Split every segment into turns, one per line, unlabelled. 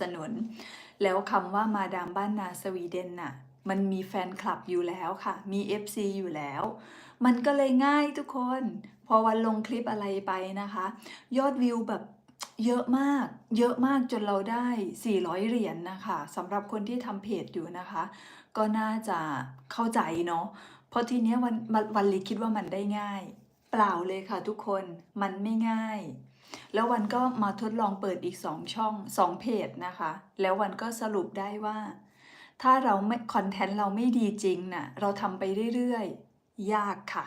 สนุน แล้วคำว่ามาดามบ้านนาสวีเดนน่ะ มันมีแฟนคลับอยู่แล้วค่ะ มี FC อยู่แล้ว มันก็เลยง่ายทุกคน พอวันลงคลิปอะไรไปนะคะ ยอดวิวแบบเยอะมาก เยอะมากจนเราได้ 400 เหรียญนะคะสำหรับคนที่ทำเพจอยู่นะคะ ก็น่าจะเข้าใจเนาะ เพราะทีเนี้ยวันวันวันลีคิดว่ามันได้ง่าย เปล่าเลยค่ะทุกคน มันไม่ง่าย แล้ววันก็มาทดลองเปิดอีก 2 ช่อง 2 เพจนะคะ แล้ววันก็สรุปได้ว่า ถ้าเราไม่คอนเทนต์เราไม่ดีจริงน่ะเราทำไปเรื่อยๆ ยากค่ะ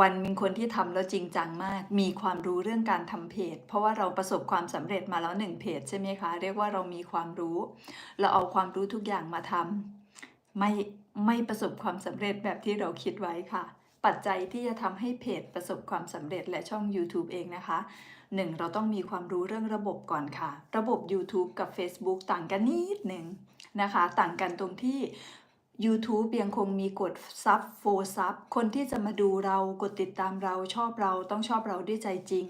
วันเป็นคนที่ทำแล้วจริงจังมาก มีความรู้เรื่องการทำเพจ เพราะว่าเราประสบความสำเร็จมาแล้วหนึ่งเพจใช่ไหมคะ เรียกว่าเรามีความรู้ เราเอาความรู้ทุกอย่างมาทำไม่ไม่ประสบความสำเร็จแบบที่เราคิดไว้ค่ะ ปัจจัยที่จะทำให้เพจประสบความสำเร็จและช่อง YouTube เองนะคะหนึ่งเราต้องมีความรู้เรื่องระบบก่อนค่ะ ระบบ YouTube กับ Facebook ต่างกันนิดหนึ่งนะคะ ต่างกันตรงที่ YouTube ยังคงมีกดซับโฟซับคนที่จะมาดูเรากดติดตามเราชอบเราต้องชอบเราด้วยใจจริง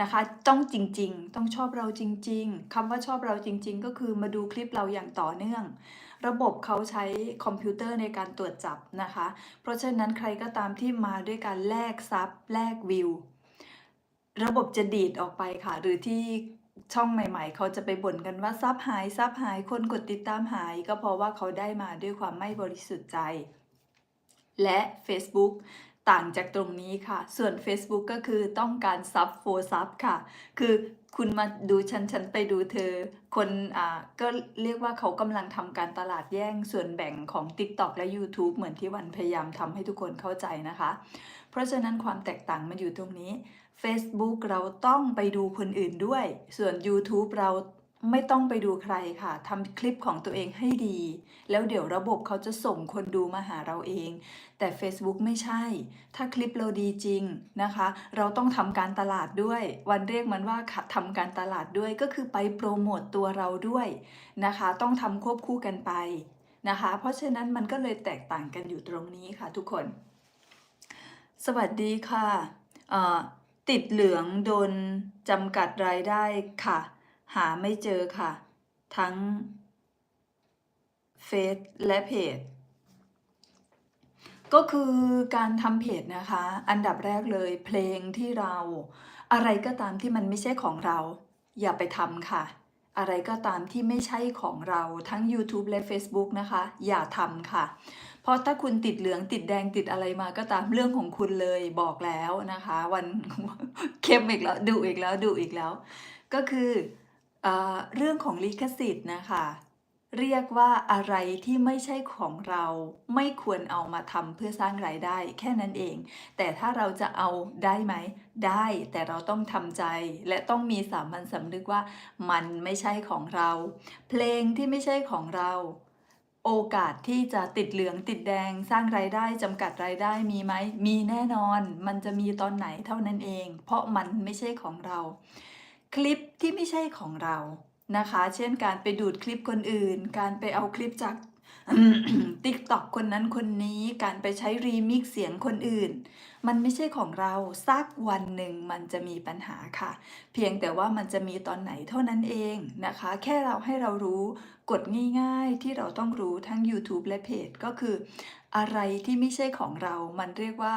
นะคะ ต้องจริงๆ ต้องชอบเราจริง ๆคำว่าชอบเราจริง ๆ ก็คือมาดูคลิปเราอย่างต่อเนื่อง ระบบเขาใช้คอมพิวเตอร์ในการตรวจจับนะคะ เพราะฉะนั้นใครก็ตามที่มาด้วยการแลกซับแลกวิว ระบบจะดีดออกไปค่ะ หรือที่ช่องใหม่ ๆ เขาจะไปบ่นกันว่าซับหายซับหายคนกดติดตามหาย ก็เพราะว่าเขาได้มาด้วยความไม่บริสุทธิ์ใจ และ Facebook ต่างจากตรงนี้ค่ะ ส่วน Facebook ก็คือต้องการซับโฟซับค่ะ คือคุณมาดูฉันฉันไปดูเธอ คนอ่าก็เรียกว่าเขากำลังทำการตลาดแย่งส่วนแบ่งของ TikTok และ YouTube เหมือนที่วันพยายามทำให้ทุกคนเข้าใจนะคะ เพราะฉะนั้นความแตกต่างมันอยู่ตรงนี้ Facebook เราต้องไปดูคนอื่นด้วย ส่วน YouTube เรา ไม่ต้องไปดูใครค่ะทำคลิปของตัวเองให้ดี แล้วเดี๋ยวระบบเขาจะส่งคนดูมาหาเราเอง แต่ Facebook ไม่ใช่ ถ้าคลิปเราดีจริงนะคะ เราต้องทำการตลาดด้วย วันเรียกมันว่าทำการตลาดด้วยก็คือไปโปรโมตตัวเราด้วยนะคะ ต้องทำควบคู่กันไปนะคะ เพราะฉะนั้นมันก็เลยแตกต่างกันอยู่ตรงนี้ค่ะทุกคน สวัสดีค่ะติดเหลืองโดนจำกัดรายได้ค่ะ หาไม่เจอค่ะ ทั้งเฟซและเพจก็คือการทำเพจนะคะ อันดับแรกเลยเพลงที่เรา อะไรก็ตามที่มันไม่ใช่ของเรา อย่าไปทำค่ะ อะไรก็ตามที่ไม่ใช่ของเราทั้ง YouTube และ Facebook นะคะ อย่าทำค่ะ เพราะถ้าคุณติดเหลืองติดแดงติดอะไรมาก็ตามเรื่องของคุณเลยบอกแล้วนะคะ วันเข้มอีกแล้วดุอีกแล้วดุอีกแล้ว ก็คือ ออเรื่องของลิขสิทธิ์นะคะ เรียกว่าอะไรที่ไม่ใช่ของเราไม่ควรเอามาทำเพื่อสร้างรายได้แค่นั้นเอง แต่ถ้าเราจะเอาได้ไหม ได้แต่เราต้องทำใจ และต้องมีสามัญสำนึกว่ามันไม่ใช่ของเรา เพลงที่ไม่ใช่ของเรา โอกาสที่จะติดเหลืองติดแดงสร้างรายได้จำกัดรายได้มีไหมมีแน่นอน มันจะมีตอนไหนเท่านั้นเอง เพราะมันไม่ใช่ของเรา คลิปที่ไม่ใช่ของเรานะคะ เช่นการไปดูดคลิปคนอื่น การไปเอาคลิปจากติ๊กต็อกคนนั้นคนนี้การไปใช้รีมิกซ์เสียงคนอื่น มันไม่ใช่ของเราสักวันหนึ่งมันจะมีปัญหาค่ะ เพียงแต่ว่ามันจะมีตอนไหนเท่านั้นเองนะคะ แค่เราให้เรารู้กฎง่ายๆที่เราต้องรู้ทั้ง YouTube และเพจก็คือ อะไรที่ไม่ใช่ของเรา มันเรียกว่า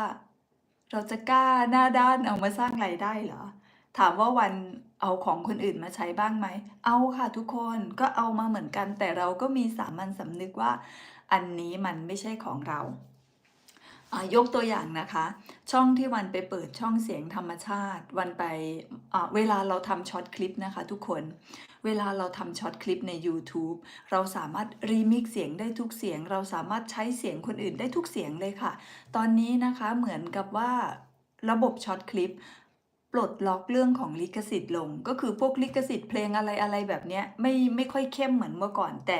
เราจะกล้าหน้าด้านเอามาสร้างรายได้เหรอ ถามว่าวันเอาของคนอื่นมาใช้บ้างไหม เอาค่ะทุกคนก็เอามาเหมือนกัน แต่เราก็มีสามัญสำนึกว่า อันนี้มันไม่ใช่ของเราอายกตัวอย่างนะคะ ช่องที่วันไปเปิดช่องเสียงธรรมชาติ วันไปเวลาเราทำช็อตคลิปนะคะทุกคน เวลาเราทำช็อตคลิปใน YouTube เราสามารถรีมิกเสียงได้ทุกเสียง เราสามารถใช้เสียงคนอื่นได้ทุกเสียงเลยค่ะ ตอนนี้นะคะเหมือนกับว่าระบบช็อตคลิป ปลดล็อกเรื่องของลิขสิทธิ์ลง ก็คือพวกลิขสิทธิ์เพลงอะไรอะไรแบบเนี้ยไม่ไม่ค่อยเข้มเหมือนเมื่อก่อน แต่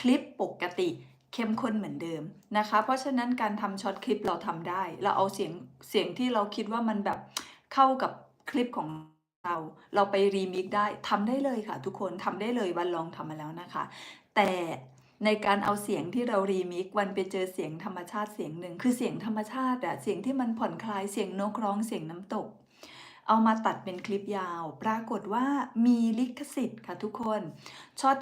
คลิปปกติเข้มข้นเหมือนเดิมนะคะ เพราะฉะนั้นการทำช็อตคลิปเราทำได้ เราเอาเสียงเสียงที่เราคิดว่ามันแบบเข้ากับคลิปของเราเราไปรีมิกได้ทำได้เลยค่ะ ทุกคนทำได้เลยวันลองทำมาแล้วนะคะ แต่ในการเอาเสียงที่เรารีมิกวันไปเจอเสียงธรรมชาติเสียงหนึ่งคือเสียงธรรมชาติอะเสียงที่มันผ่อนคลายเสียงนกร้องเสียงน้ำตก เอามาตัดเป็นคลิปยาว ปรากฏว่ามีลิขสิทธิ์ค่ะทุกคนช็อต